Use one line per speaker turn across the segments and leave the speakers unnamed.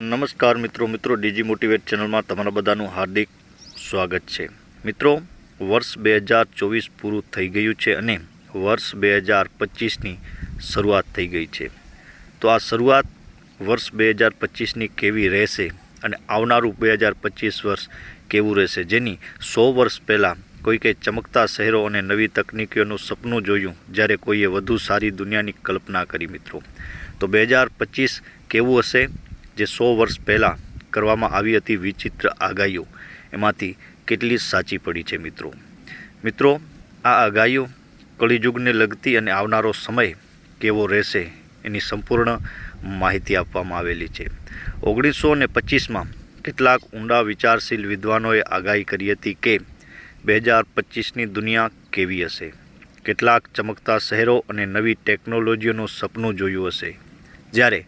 નમસ્કાર મિત્રો મિત્રો ડીજી મોટિવેટ ચેનલમાં તમારા બધાનું હાર્દિક સ્વાગત છે. મિત્રો, વર્ષ બે હજાર ચોવીસ પૂરું થઈ ગયું છે અને વર્ષ બે હજાર પચીસની શરૂઆત થઈ ગઈ છે. તો આ શરૂઆત વર્ષ બે હજાર પચીસની કેવી રહેશે અને આવનારું બે હજાર પચીસ વર્ષ કેવું રહેશે? જેની સો વર્ષ પહેલાં કોઈ કંઈ ચમકતા શહેરો અને નવી તકનીકીઓનું સપનું જોયું, જ્યારે કોઈએ વધુ સારી દુનિયાની કલ્પના કરી, મિત્રો. તો બે હજાર પચીસ કેવું હશે? જે સો વર્ષ પહેલાં કરવામાં આવી હતી વિચિત્ર આગાહીઓ, એમાંથી કેટલી સાચી પડી છે મિત્રો? મિત્રો, આ આગાહીઓ કળિયુગને લગતી અને આવનારો સમય કેવો રહેશે એની સંપૂર્ણ માહિતી આપવામાં આવેલી છે. ઓગણીસો ને પચીસમાં કેટલાક ઊંડા વિચારશીલ વિદ્વાનોએ આગાહી કરી હતી કે બે હજાર પચીસની દુનિયા કેવી હશે? કેટલાક ચમકતા શહેરો અને નવી ટેકનોલોજીઓનું સપનું જોયું હશે. જ્યારે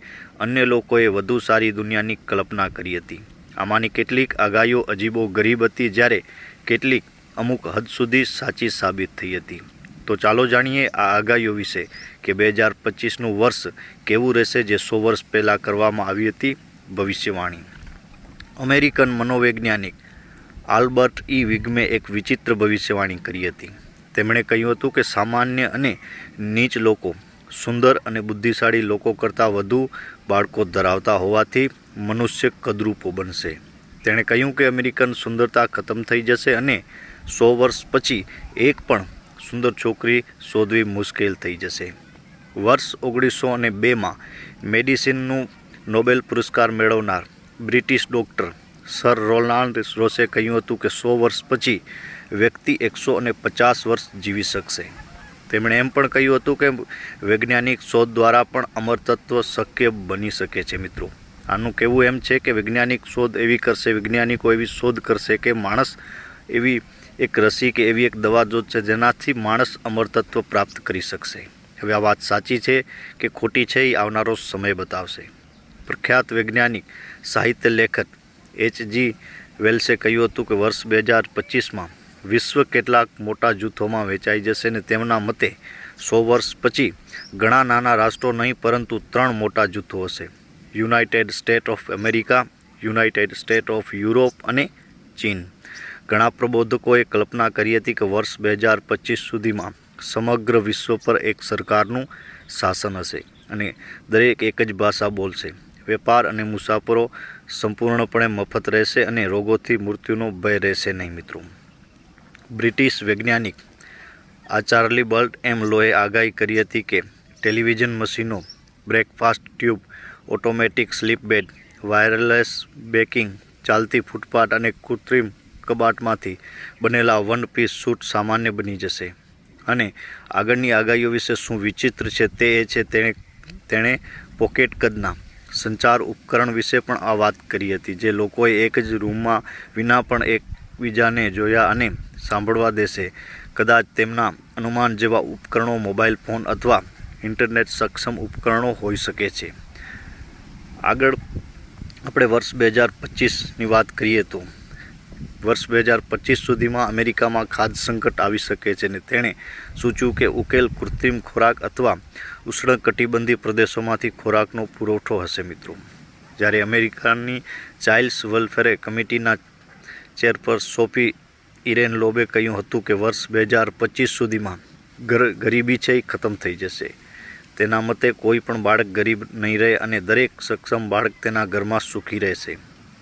અન્ય લોકોએ વધુ સારી દુનિયાની કલ્પના કરી હતી. આમાંની કેટલીક આગાહીઓ અજીબો ગરીબ હતી જ્યારે કેટલીક અમુક હદ સુધી સાચી સાબિત થઈ હતી. તો ચાલો જાણીએ આ આગાહીઓ વિશે કે બે હજાર પચીસનું વર્ષ કેવું રહેશે જે સો વર્ષ પહેલાં કરવામાં આવી હતી ભવિષ્યવાણી. અમેરિકન મનોવૈજ્ઞાનિક આલ્બર્ટ ઈ વિગમે એક વિચિત્ર ભવિષ્યવાણી કરી હતી. તેમણે કહ્યું હતું કે સામાન્ય અને નીચ લોકો સુંદર અને બુદ્ધિશાળી લોકો કરતાં વધુ બાળકો ધરાવતા હોવાથી મનુષ્ય કદરૂપો બનશે. તેણે કહ્યું કે અમેરિકન સુંદરતા ખતમ થઈ જશે અને સો વર્ષ પછી એક પણ સુંદર છોકરી શોધવી મુશ્કેલ થઈ જશે. વર્ષ ઓગણીસો અને બેમાં મેડિસિનનું નોબેલ પુરસ્કાર મેળવનાર બ્રિટિશ ડૉક્ટર સર રોનાલ્ડ રોસે કહ્યું હતું કે સો વર્ષ પછી વ્યક્તિ એકસો અને પચાસ વર્ષ જીવી શકશે. તેમણે એમ પણ કહ્યું હતું કે વૈજ્ઞાનિક શોધ દ્વારા પણ અમરતત્વ શક્ય બની શકે છે, મિત્રો. આનું કહેવું એમ છે કે વૈજ્ઞાનિક શોધ એવી કરશે, વૈજ્ઞાનિકો એવી શોધ કરશે કે માણસ એવી એક રસી કે એવી એક દવા છે જેનાથી માણસ અમરતત્વ પ્રાપ્ત કરી શકશે. હવે આ વાત સાચી છે કે ખોટી છે એ આવનારો સમય બતાવશે. પ્રખ્યાત વૈજ્ઞાનિક, સાહિત્ય લેખક એચ જી વેલ્સે કહ્યું હતું કે વર્ષ બે હજાર પચીસમાં વિશ્વ કેટલાક મોટા જૂથોમાં વેચાઈ જશે ને તેમના મતે સો વર્ષ પછી ઘણા નાના રાષ્ટ્રો નહીં, પરંતુ ત્રણ મોટા જૂથો હશે. United State of America, United State of Europe અને ચીન. ઘણા પ્રબોધકોએ કલ્પના કરી હતી કે વર્ષ બે હજાર પચીસ સુધીમાં સમગ્ર વિશ્વ પર એક સરકારનું શાસન હશે અને દરેક એક જ ભાષા બોલશે. વેપાર અને મુસાફરો સંપૂર્ણપણે મફત રહેશે અને રોગોથી મૃત્યુનો ભય રહેશે નહીં, મિત્રો. બ્રિટિશ વૈજ્ઞાનિક આ ચાર્લી બર્ટ એમ લોએ આગાહી કરી હતી કે ટેલિવિઝન મશીનો, breakfast tube, automatic sleep bed, wireless baking, ચાલતી ફૂટપાથ અને કૃત્રિમ કબાટમાંથી બનેલા વન પીસ સૂટ સામાન્ય બની જશે. અને આગળની આગાહીઓ વિશે શું વિચિત્ર છે તે એ છે તેણે તેણે પોકેટ કદના સંચાર ઉપકરણ વિશે પણ આ વાત કરી હતી, જે લોકોએ એક જ રૂમમાં વિના પણ એકબીજાને જોયા અને સાંભળવા દેશે. કદાચ તેમના અનુમાન જેવા ઉપકરણો મોબાઈલ ફોન અથવા ઇન્ટરનેટ સક્ષમ ઉપકરણો હોઈ શકે છે. આગળ આપણે વર્ષ બે હજાર પચીસની વાત કરીએ તો વર્ષ બે હજાર પચીસ સુધીમાં અમેરિકામાં ખાદ્ય સંકટ આવી શકે છે અને તેણે સૂચવ્યું કે ઉકેલ કૃત્રિમ ખોરાક અથવા ઉષ્ણકટિબંધીય પ્રદેશોમાંથી ખોરાકનો પુરવઠો હશે મિત્રો. જ્યારે અમેરિકાની ચાઇલ્ડ્સ વેલફેર કમિટીના ચેરપર સોફી ઇરેન લોબે કહ્યું હતું કે વર્ષ બે હજાર પચીસ સુધીમાં ગર ગરીબી છે એ ખતમ થઈ જશે. તેના મતે કોઈ પણ બાળક ગરીબ નહીં રહે અને દરેક સક્ષમ બાળક તેના ઘરમાં સુખી રહેશે.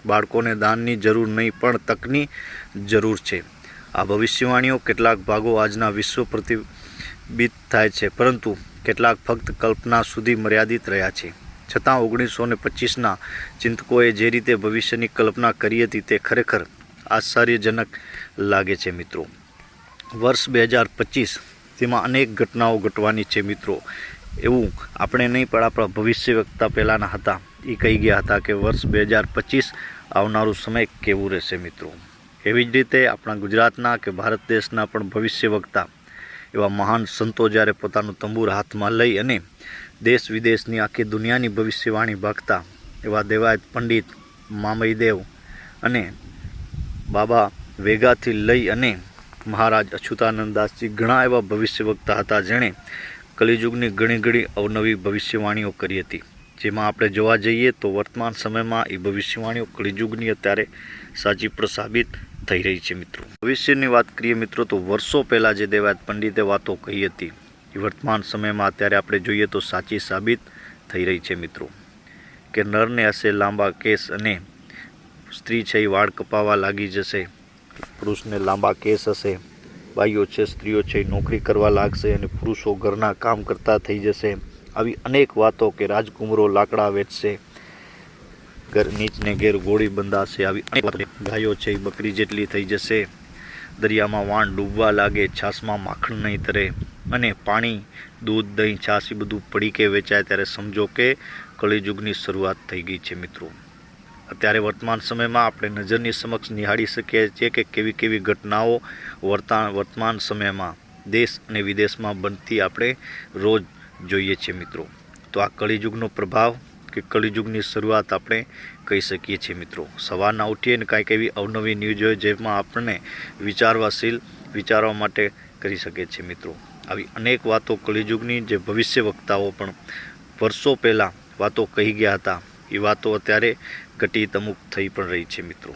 બાળકોને દાનની જરૂર નહીં પણ તકની જરૂર છે. આ ભવિષ્યવાણીઓ કેટલાક ભાગો આજના વિશ્વ પ્રતિબિંબિત થાય છે, પરંતુ કેટલાક ફક્ત કલ્પના સુધી મર્યાદિત રહ્યા છે. છતાં ઓગણીસો ને પચીસના ચિંતકોએ જે રીતે ભવિષ્યની કલ્પના કરી હતી તે ખરેખર આશ્ચર્યજનક લાગે છે મિત્રો. વર્ષ બે હજાર પચીસ તેમાં અનેક ઘટનાઓ ઘટવાની છે મિત્રો. એવું આપણે નહીં, પણ આપણા ભવિષ્ય વક્તા પહેલાંના હતા. એ કહી ગયા હતા કે વર્ષ બે હજાર પચીસ આવનારું સમય કેવું રહેશે મિત્રો. એવી જ રીતે આપણા ગુજરાતના કે ભારત દેશના પણ ભવિષ્ય વક્તા એવા મહાન સંતો જ્યારે પોતાનું તંબુર હાથમાં લઈ અને દેશ વિદેશની આખી દુનિયાની ભવિષ્યવાણી ભાગતા એવા દેવાયત પંડિત મામયદેવ અને બાબા વેગાથી લઈ અને મહારાજ અચ્યુતાનંદ ઘણા એવા ભવિષ્ય વક્તા હતા જેણે કલિયુગની ઘણી ઘણી અવનવી ભવિષ્યવાણીઓ કરી હતી. જેમાં આપણે જોવા જઈએ તો વર્તમાન સમયમાં એ ભવિષ્યવાણીઓ કલિયુગની અત્યારે સાચી પ્રસાબિત થઈ રહી છે મિત્રો. ભવિષ્યની વાત કરીએ મિત્રો તો વર્ષો પહેલાં જે દેવાયત પંડિતે વાતો કહી હતી, એ વર્તમાન સમયમાં અત્યારે આપણે જોઈએ તો સાચી સાબિત થઈ રહી છે મિત્રો. કે નરને હશે લાંબા કેસ અને સ્ત્રી છે એ વાળ કપાવા લાગી જશે. પુરુષને લાંબા કેસ હશે. ભાઈઓ છે, સ્ત્રીઓ છે એ નોકરી કરવા લાગશે અને પુરુષો ઘરના કામ કરતા થઈ જશે. આવી અનેક વાતો કે રાજકુમરો લાકડા વેચશે. ઘર નીચને ઘેર ગોળી બંધાશે. આવી અનેક ગાયો છે એ બકરી જેટલી થઈ જશે. દરિયામાં વાણ ડૂબવા લાગે, છાસમાં માખણ નહીં તરે અને પાણી, દૂધ, દહીં છાસ એ બધું પડી કે વેચાય ત્યારે સમજો કે કળિયુગની શરૂઆત થઈ ગઈ છે મિત્રો. અત્યારે વર્તમાન સમયમાં આપણે નજરની સમક્ષ નિહાળી શકીએ છીએ કે કેવી કેવી ઘટનાઓ વર્તા, વર્તમાન સમયમાં દેશ અને વિદેશમાં બનતી આપણે રોજ જોઈએ છીએ મિત્રો. તો આ કળીયુગનો પ્રભાવ કે કળીયુગની શરૂઆત આપણે કહી શકીએ છીએ મિત્રો. સવારના ઉઠીએ ને કાંઈક એવી અવનવી ન્યૂઝ હોય જેમાં આપણને વિચારવાશીલ, વિચારવા માટે કરી શકીએ છીએ મિત્રો. આવી અનેક વાતો કળીયુગની જે ભવિષ્ય વક્તાઓ પણ વર્ષો પહેલાં વાતો કહી ગયા હતા. એ વાતો અત્યારે ઘટિત અમુક થઈ પણ રહી છે મિત્રો.